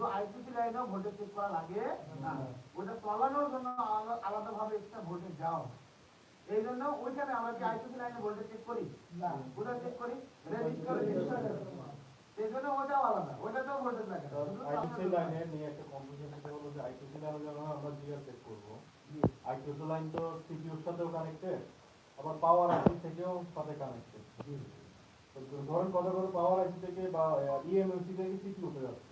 কিন্তু IPC লাইনেও voltage check করা লাগে। না ওটা চালানোর জন্য আলাদাভাবে এক্সট্রা ভোল্টেজ এই জন্য ওইখানে আমরা লাইনে ভোল্টেজ চেক করি? না। কোথায় চেক করি রেজিস্টারে সেই জন্য ওটাও আলাদা ওটাতেও ভোল্টেজ লাগে। শুধু লাইনে নিয়ে একটা হলো যে লাইনে যখন আমরা জিআর চেক করব। লাইন তো সিপিইউর সাথেও কানেক্টেড আবার পাওয়ার আইসি থেকেও সাথে কানেক্টেড। ধরেন কথা করে পাওয়ার আইসি থেকে বা ইএমএসি থেকে সিপিইউতে যাচ্ছে।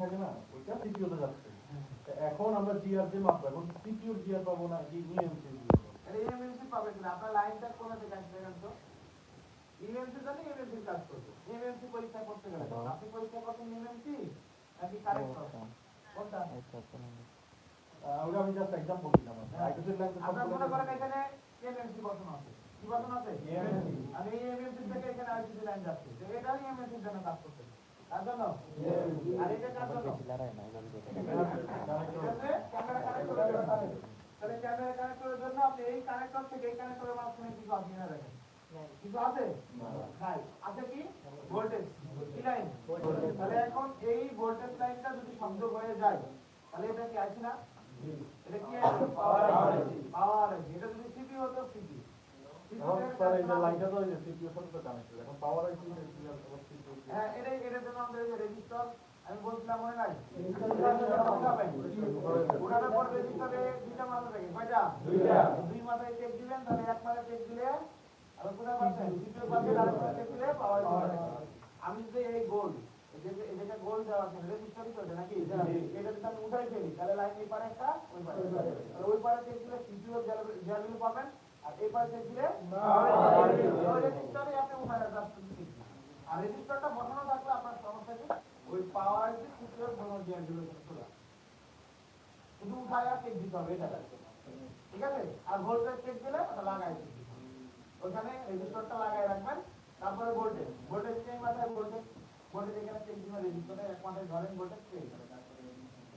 থাকে না ওইটা সিপিইউতে যাচ্ছে তা এখন আমরা জিআর যে মাপবো এখন সিপিইউর জিআর পাবো না ইএমসি? আপনার লাইনটা কোথা থেকে আসবে তো? জানে কাজ করবে। EMMC পরীক্ষা করতে গেলে, আপনি পরীক্ষা নাকি? কোনটা? আমি জাস্ট এক্সাম্পল দিলাম আপনার মনে করেন এখানে EMMC বসানো আছে। কি আছে? আর এই থেকে এখানে লাইন যাচ্ছে। তো এটাও EMMC জন্য কাজ করতে হবে। জন্য? আর এটা কার জন্য? ঠিক আছে? ক্যামেরা কানেক্ট করার জন্য। তাহলে ক্যামেরা কানেক্ট জন্য আপনি এই কানেক্টর থেকে এই কানেক্টরের মাঝখানে কিছু আপনি না রাখেন কিছু আছে? নাই। আছে কি? ভোল্টেজ কি লাইন তাহলে এখন এই ভোল্টেজ লাইনটা যদি সংযোগ হয়ে যায় তাহলে এটা কি আছে না? এটা কি আছে পাওয়ার আছে পাওয়ার আছে এটা যদি সিপি হতো সিপি স্যার এই যে যে আমি যদি এই গোল যেটা গোল দেওয়া আছে নাকি এটা যদি আমি উঠাই ফেলি তাহলে লাইন পারে একটা ওই পারে চেক দিলে পাবেন আর এই পারে দিলে রেজিস্টারে আপনি উঠায় রাখতে আর রেজিস্টারটা বসানো থাকলে আপনার সমস্যা কি? ওই পাওয়ার যে সিকিউর কোনো জ্যালু খোলা শুধু উঠায় চেক দিতে হবে এটা ঠিক আছে? আর ভোল্টেজ চেক দিলে ওটা লাগাই দিতে ওখানে রেজিস্টারটা লাগাই রাখবেন তারপরে ভোল্টেজ ভোল্টেজ চেক মাথায় ভোল্টেজ ভোল্টেজ এখানে চেক দিবেন রেজিস্টারে এক মাথায় ধরেন ভোল্টেজ চেক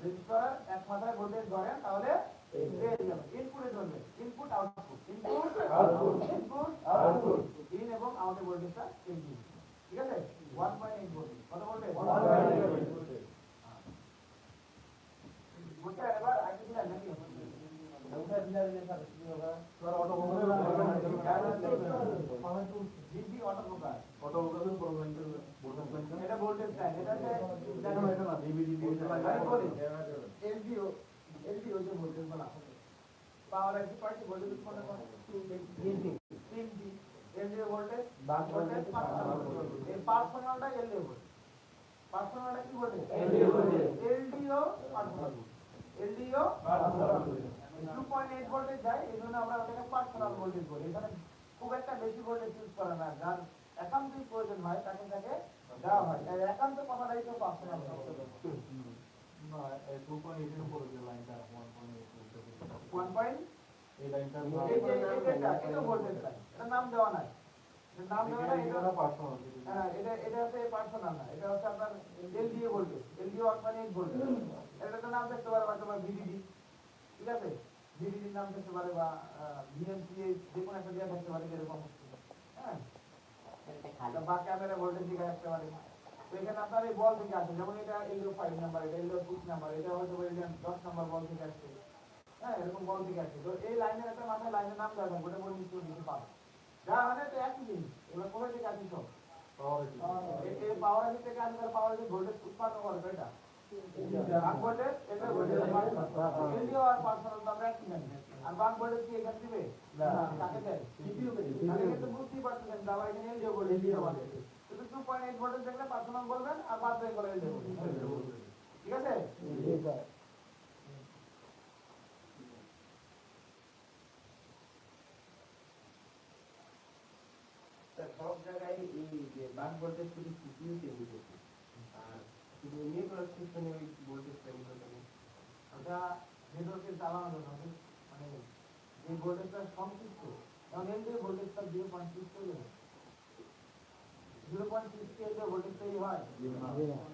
রেজিস্টারের এক মাথায় ভোল্টেজ ধরেন তাহলে ইনপুটে ধরবে input output input output input output in এবং আউটের ভোল্টেজটা চেক ঠিক আছে 1.8 ভোল্ট কত ভোল্টেজ 1.8 ভোল্টেজ বুঝতে এবার আগে দিলেন নাকি ওটা দিলেন যে স্যার কি হবে sir auto G B auto প্রকার অটো ভোল্টেজ লাইনটা এটা ভোল্টেজ এটা এটা না এটা না ডিভিডি ডিভিডি আমি এলডিও এলডিও যে ভোল্টেজ বলা পাওয়ার আইসি পার্টি ভোল্টেজ উৎপন্ন করে তিনটি তিনটি এলডিও ভোল্টেজ বাস ভোল্টেজ এই পার্সোনালটা এলডিও ভোল্টেজ পার্সোনালটা কি voltage LDO voltage। LDO personal LDO two point eight voltage যায় এই জন্য আমরা ওটাকে পার্সোনাল ভোল্টেজ বলি এখানে খুব একটা বেশি ভোল্টেজ ইউজ করে না। যার একান্তই প্রয়োজন হয় তাকে তাকে দেওয়া হয়। একান্ত কথাটাই তো পার্সোনাল নাম দেওয়া নাই। নাম দেওয়া নাই এটা পার্সোনাল এটা এটা হচ্ছে পার্সোনাল না। এটা হচ্ছে আপনার LDO voltage LDO one point এটা তো নাম থাকতে পারে বা তোমার ভিডিডি ঠিক আছে? ভিডিডির নাম থাকতে পারে বা ভিএমসি যে কোনো একটা দেওয়া থাকতে পারে এরকম হ্যাঁ? বা ক্যামেরা ভোল্টেজ দিকে আসতে পারে। তো এখানে আপনার এই বল থেকে আসে যেমন এটা এলডিও ফাইভ নাম্বার এটা এলডিও সিক্স নাম্বার এটা হয়তো দশ নাম্বার বল থেকে আসছে। হ্যাঁ এরকম বল থেকে আসছে তো এই লাইনের একটা মাথায় লাইনের নাম দেওয়া থাকবে ওটা মনে নিশ্চয় দিতে পারবে যা মানে তো একই জিনিস এবার কোথায় থেকে আসি সব? পাওয়ার থেকে পাওয়ার ভোল্টেজ উৎপন্ন করবে এটা বাক ভোল্টেজ এটা ভোল্টেজ এলডিও আর পার্সোনাল তো আমরা একই জানি। আর ভোল্টেজ কি এখানে দিবে? না। কাকে দেয়। কিন্তু বুঝতেই পারতেছেন দাবা এখানে এলডিও ভোল্টেজ দিতে পারে শুধু 2.8 ভোল্টেজ দেখলে পার্সোনাল বলবেন আর মানে যে ভোল্টেজটা সংশ্লিষ্ট কারণ এলডিও ভোল্টেজটা 0.6 তৈরি 0.6 কে যে ভোল্টেজ তৈরি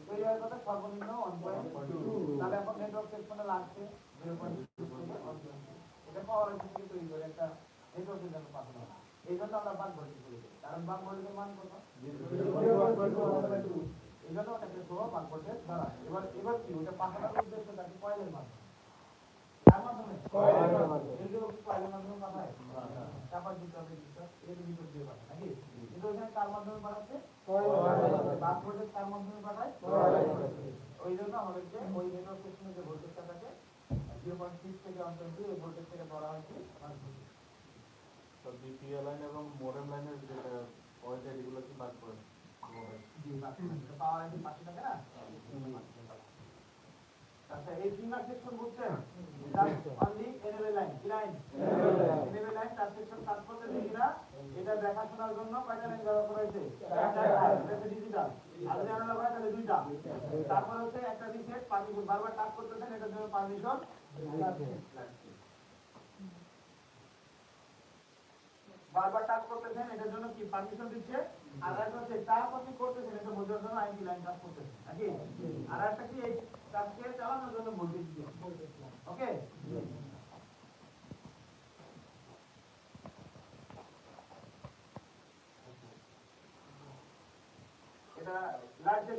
তৈরি কত সর্বনিম্ন 1.2 তাহলে এখন নেটওয়ার্ক সেকশনে লাগছে 0.6 থেকে 1.2 এটা পাওয়ার থেকে তৈরি করে একটা নেটওয়ার্কের জন্য পাঠানো এই জন্য আমরা বাক ভোল্টেজ বলি কারণ বাক ভোল্টেজের কত এই জন্য জন্য ওটাকে স্লো বাক ভোল্টেজ ধরা এবার কি ওটা থাকে কয়েলের মাধ্যমে কয়েলের মাধ্যমে। এগুলো কি কয়েলের মাধ্যমে পাঠায় কার মাধ্যমে পাঠাচ্ছে বাক ভোল্টেজ কার মাধ্যমে পাঠায় ওই জন্য আমাদেরকে ওই নেটওয়ার্ক সিস্টেমে যে ভোল্টেজটা থাকে জিরো পয়েন্ট সিক্স থেকে ওয়ান টোয়েন্টি ওই ভোল্টেজ থেকে ধরা হয়েছে তো বিপিএল লাইন এবং মোডেম লাইনের যে পয়েন্ট এগুলো কি বাদ আচ্ছা এই ফিঙ্গার সেকশন বুঝছেন অনলি লাইন কি লাইন এনএলএ লাইন তার সেকশন কাজ করতে দেখি না এটা দেখাশোনার জন্য কয়টা লাইন ব্যবহার করা হয়েছে? ডিজিটাল তাহলে দুইটা। তারপর হচ্ছে একটা রিসেট পারমিশন বারবার টাচ করতেছেন, এটার জন্য পারমিশন বারবার টাচ করতেছেন, এটার জন্য কি পারমিশন দিচ্ছে? আর একটা হচ্ছে টাচ আপনি করতেছেন, এটা বোঝার জন্য আইপি লাইন কাজ করতেছেন, নাকি? আর একটা কি এই কাজকে চালানোর জন্য ভোল্টেজ দিয়ে ওকে এটা লাইট সেকশন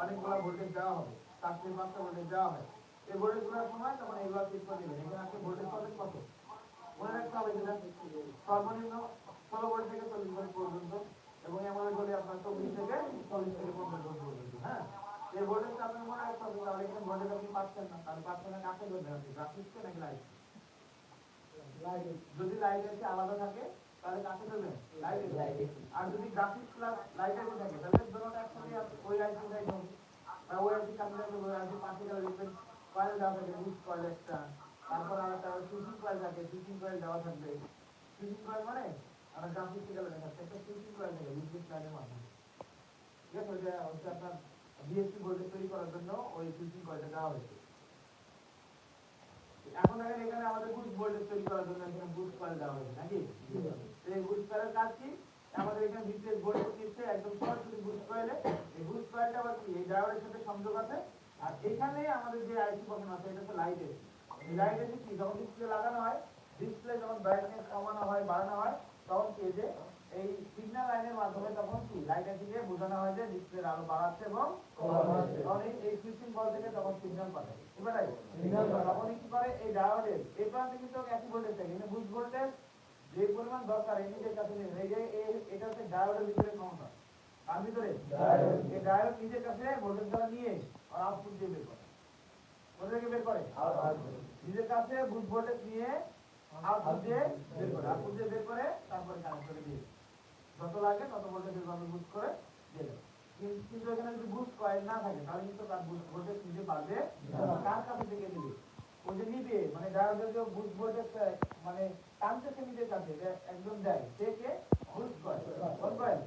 অনেকগুলো ভোল্টেজ দেওয়া হবে চার থেকে পাঁচটা ভোল্টেজ দেওয়া হয় এই ভোল্টেজগুলোর সময় তখন এগুলো চেক করে নেবেন এখানে আপনি ভোল্টেজ পাবেন কত? মনে রাখতে হবে যেটা সর্বনিম্ন ষোলো ভোল্ট থেকে চল্লিশ ভোল্ট পর্যন্ত এবং এমন বলে আপনার চব্বিশ থেকে চল্লিশ থেকে পঞ্চাশ ভোল্ট পর্যন্ত হ্যাঁ? এই ভোল্টেজটা আপনি মনে রাখতে হবে তাহলে এখানে ভোল্টেজ আপনি পাচ্ছেন না। তাহলে পাচ্ছেন না কাকে ধরবেন আপনি গ্রাফিক্সকে নাকি লাইট যদি লাইট এসে আলাদা থাকে তাহলে কাকে দেবেন লাইট আর যদি গ্রাফিক্স প্লাস লাইট এসে থাকে তাহলে দুটোটা একসাথে ওই লাইট লাইট হবে ওই আইসি কাছে যাবে ওই আইসি পাশে গেলে কয়েল দেওয়া থাকে বুস্ট কয়েল একটা। তারপর আর একটা সুইচিং কয়েল থাকে সুইচিং কয়েল দেওয়া থাকবে। সুইচিং কয়েল মানে? আমরা গ্রাফিক্স গেলে দেখা একটা সুইচিং কয়েল থাকে বিদ্যুৎ লাইনের মাধ্যমে। ঠিক আছে ওইটা হচ্ছে আপনার বিএসপি ভোল্টেজ তৈরি করার জন্য ওই সুইচিং কয়েলটা দেওয়া হয়েছে। এখন দেখেন এখানে আমাদের বুস্ট ভোল্টেজ তৈরি করার জন্য এখানে বুস্ট কয়েল দেওয়া হয়েছে নাকি? এই কয়েলের কাজ কি আমাদের এখানে বিদ্যুৎ ভোল্টেজ দিচ্ছে একদম সরাসরি কয়েলে এই কয়েলটা আবার কি? এই ডায়োডের সাথে সংযোগ আছে। আর এখানে আমাদের যে আইসি বসানো আছে এটা হচ্ছে লাইট এসি এই লাইট এসি কি? যখন ডিসপ্লে লাগানো হয় ডিসপ্লে যখন ব্রাইটনেস কমানো হয় বাড়ানো হয় তখন কি যে এই সিগন্যাল লাইনের মাধ্যমে তখন কি? লাইট এসিকে বোঝানো হয় যে ডিসপ্লের আলো বাড়াচ্ছে এবং। তখন এই সুইচিং বল থেকে তখন সিগন্যাল পাঠায় এবারে সিগন্যাল তখন কি করে? এই ডায়োডের এই প্রান্তে কিন্তু একই ভোল্টেজ থাকে। কিন্তু বুস্ট ভোল্টেজ যে পরিমাণ দরকার নিজের কাছে নেই এটা হচ্ছে ডায়োডের ভিতরে ক্ষমতা। আর ভিতরে? এই ডায়োড নিজের কাছে ভোল্টেজ দ্বারা নিয়ে আর আউটপুট দিয়ে বের করে। কোথা থেকে বের করে? নিজের কাছে বুস্ট ভোল্টেজ নিয়ে আউটপুট দিয়ে বের করে। আউটপুট দিয়ে বের করে তারপরে কানেক্ট করে দিয়ে। যত লাগে তত ভোল্টেজ ভাবে বুস্ট করে দিয়ে কিন- কিন্তু এখানে যদি বুস্ট কয়েল না থাকে তাহলে কিন্তু তার ভোল্টেজ নিজে বাড়বে কার কাছে থেকে নিবে? ওই যে নিবে মানে ডায়োডের যে বুস্ট ভোল্টেজ মানে টানতেছে নিজের কাছে একদম দেয় সে কে কোন কয়েল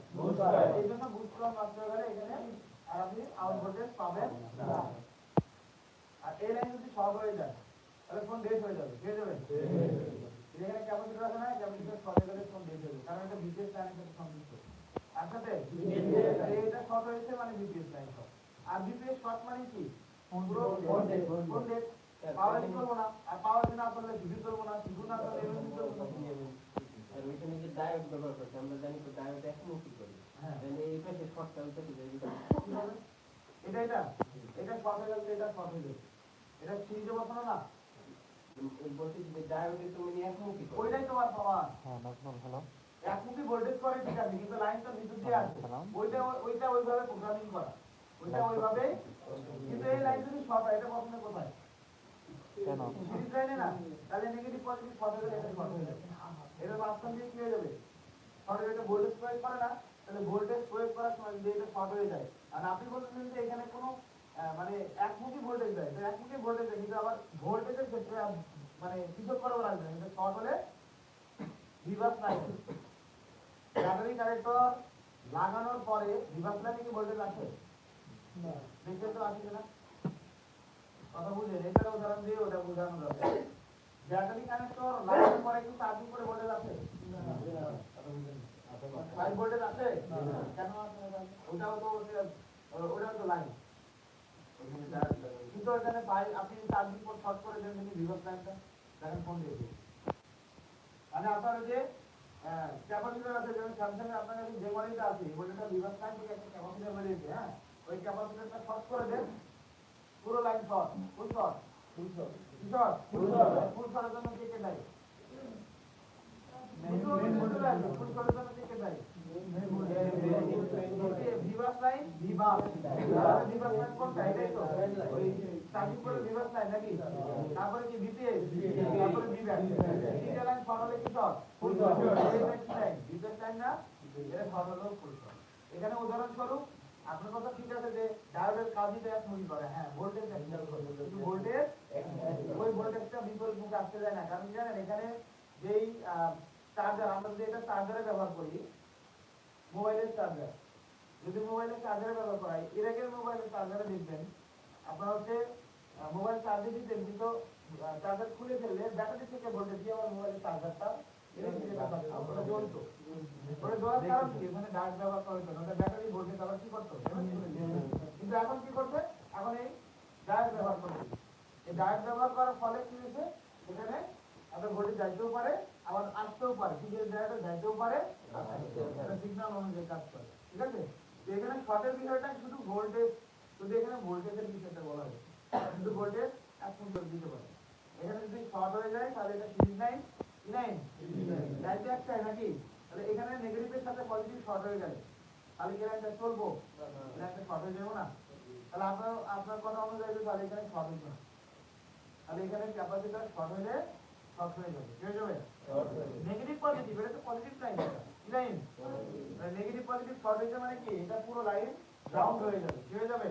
এই জন্য বুস্ট কয়েল মাত্র গেলে এখানে আর আপনি আউট ভোল্টেজ পাবেন না আর এই লাইন যদি শর্ট হয়ে যায় তাহলে ফোন ডেট হয়ে যাবে কে যাবে এখানে ক্যাপাসিটর আছে না ক্যাপাসিটর হয়ে গেলে ফোন ডেট যাবে কারণ এটা বিপিএস লাইনের সাথে সংযুক্ত আর সাথে এটা শর্ট হয়েছে মানে বিপিএস লাইন শর্ট আর বিপিএস শর্ট মানে কি phone dead phone dead power in করব না আর পাওয়ার না করলে সিভিল করব না সিভিল না করলে এমএসি করব আর ওইখানে যে ডায়োড ব্যবহার করছে আমরা জানি তো ডায়োড একমুখী করি। হ্যাঁ। তাহলে এই পাশে শর্টটা ওই পাশে যায় এটা এটা এটা শর্ট হয়ে গেলে এটা শর্ট হয়ে যাবে এটা সিরিজে বসানো না। বলছি যে ডায়োডে তুমি একমুখী ওইটাই তোমার পাওয়ার। একমুখী ভোল্টেজ করে ঠিক আছে কিন্তু লাইনটা ভিতর দিয়ে আছে। ওইটা ওইটা ওইভাবে প্রোগ্রামিং করা। ওইটা ওইভাবে কিন্তু এই লাইন যদি শর্ট হয় এটা বসানো কোথায়? সিরিজ লাইনে না? তাহলে নেগেটিভ পজিটিভ শর্ট এটা শর্ট হয়ে যাবে। এটা মাঝখান দিয়ে কি হয়ে যাবে? শর্ট এটা ভোল্টেজ প্রয়োগ করে না তাহলে ভোল্টেজ প্রয়োগ করার সময় যদি এটা শর্ট হয়ে যায়। আর আপনি বলছেন যে এখানে কোনো মানে একমুখী ভোল্টেজ দেয় তো একমুখী ভোল্টেজ দেয় কিন্তু আবার ভোল্টেজের ক্ষেত্রে মানে পৃথক করা লাগবে না কিন্তু শর্ট হলে রিভার্স নাই ব্যাটারি কানেক্টর লাগানোর পরে রিভার্স লাইনে কি ভোল্টেজ আসে? দেখতে তো আসছে না কথা বুঝলেন? এটার উদাহরণ দিয়ে ওটা বোঝানো যাবে। ব্যাটারি কানেক্টর পরে চার্জিং করে ভোল্টেজ আছে? ভোল্টেজ আছে? কেন ওটাও তো ওটা- ওটাও তো লাইন কিন্তু এখানে আপনি শর্ট করে দেন লাইনটা দেখেন ফোন দিয়ে। মানে আপনার যে ক্যাপাসিটার আছে, যেমন স্যামসাং এর আপনার যে মডেলটা আছে, এই মডেলটা লাইন থেকে একটা ক্যাপাসিটার বেরিয়েছে হ্যাঁ? ওই ক্যাপাসিটারটা শর্ট করে দেন পুরো line short full full short full short full শর্টের জন্য কে কে দেয়? ফুল শর্টের জন্য কে কে দেয়? Reverse line? Reverse reverse line কোনটা? এটাই তো। ওই চার্জিং করে রিভার্স লাইন নাকি? তারপরে কি তারপরে তিনটা লাইন কি ফুল লাইন? লাইন না? এটা ফুল এখানে উদাহরণস্বরূপ আপনার কথা ঠিক আছে যে ডায়োডের কাজই তো এক মুভি করে হ্যাঁ ভোল্টেজ কিন্তু ভোল্টেজ ওই ভোল্টেজটা বিপরীত মুখে আসতে যায় না। কারণ জানেন এখানে যেই চার্জার আমরা যদি এটা চার্জারে ব্যবহার করি মোবাইলের চার্জার যদি মোবাইলের চার্জারে ব্যবহার করা হয় এর আগের মোবাইলের চার্জারে দেখবেন আপনার হচ্ছে মোবাইল চার্জে দিতেন কিন্তু চার্জার খুলে ফেললে ব্যাটারি থেকে ভোল্টেজ দিয়ে আমার মোবাইলের চার্জারটা কিন্তু হয়েছে কাজ এখানে শর্টের বিষয়টা শুধু ভোল্টেজ শুধু এখানে ভোল্টেজের বিষয়টা বলা হয় শুধু ভোল্টেজ এক মিনিট দিতে পারে এখানে যদি শর্ট হয়ে যায়, তাহলে এটা সিরিজ লাইন কি লাইন একটাই নাকি? তাহলে এখানে নেগেটিভের সাথে পজিটিভ শর্ট হয়ে গেলে তাহলে কি লাইনটা চলবো। লাইনটা শর্ট হয়ে যাব না? তাহলে আপনার আপনার কথা অনুযায়ী তাহলে এখানে শর্ট হইতো না। তাহলে এখানে ক্যাপাসিটার শর্ট হলে শর্ট হয়ে যাবে। কি হয়ে যাবে? নেগেটিভ পজিটিভ এটা তো positive line line negative positive short হয়েছে মানে কি? এটা পুরো লাইন গ্রাউন্ড হয়ে যাবে। কি হয়ে যাবে?